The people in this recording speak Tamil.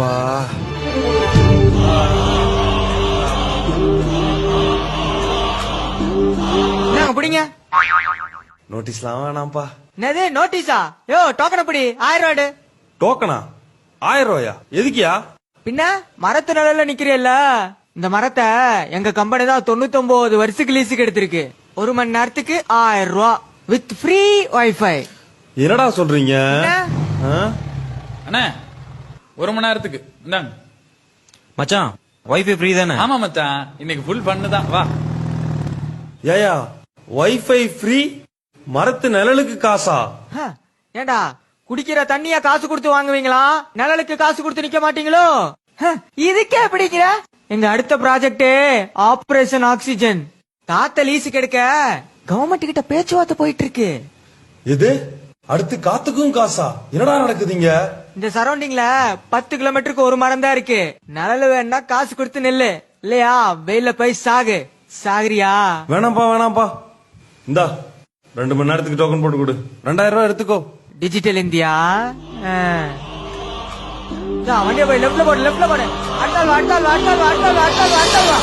அப்பா என்னங்க பிடிங்க? நோட்டீஸ்லாம் வேணாம்ப்பா. என்னது நோட்டீஸா? யோ டோக்கன் பிடி ஆயிரம் ரூபாடு டோக்கனா ஆயிரம் ரூபாயா? எதுக்கியா? பின்ன மரத்து நிழல்ல நிக்கிறீல்ல? இந்த மரத்தை எங்க கம்பெனி தான் தொண்ணூத்தி வருஷத்துக்கு லீஸுக்கு எடுத்திருக்கு. ஒரு மணி நேரத்துக்கு ஆயிரம் ரூபா வித் ஃப்ரீ வைஃபை என்னடா சொல்றீங்க? ஆ? அண்ணே ஒரு மணி நேரத்துக்கு. இந்தாங்க. மச்சான் வைஃபை ஃப்ரீ தானே? ஆமா மச்சான். இன்னைக்கு ஃபுல் பண்ணுதான் வா. ஏயா வைஃபை ஃப்ரீ மரத்து நிழலுக்கு காசா? ஹ, ஏண்டா குடிக்கிற தண்ணிய காசு கொடுத்து வாங்குவீங்களா? நிழலுக்கு காசு கொடுத்து நிக்க மாட்டீங்களோ? ஹ, இதுக்கே பிடிக்கிற எங்க அடுத்த ப்ராஜெக்ட் ஆபரேஷன் ஆக்சிஜன் காத்த லீஸுக்கு எடுக்க கவர்மெண்ட் கிட்ட பேச்சுவார்த்தை போயிட்டு இருக்கு. எது? அடுத்து காத்துக்கும் காசா? என்னடா நடக்குதுங்க இந்த சரௌண்டிங்ல பத்து கிலோமீட்டருக்கு ஒரு மரம் தான் இருக்கு. நிழல் வேணா காசு கொடுத்து நெல்லு. இல்லையா? வெயில போய் சாகு. சாகுறியா? வேணாம்ப்பா வேணாம்ப்பா. இந்தா ரெண்டு மணி நேரத்துக்கு டோக்கன் போட்டு கொடு. ரெண்டாயிரம் ரூபாய் எடுத்துக்கோ. Digital India? வண்டியை போய் லெஃப்ட்ல போடு லெஃப்ட்ல போடு. அடுத்தால் வா அடுத்தால் வா அடுத்தால் வா.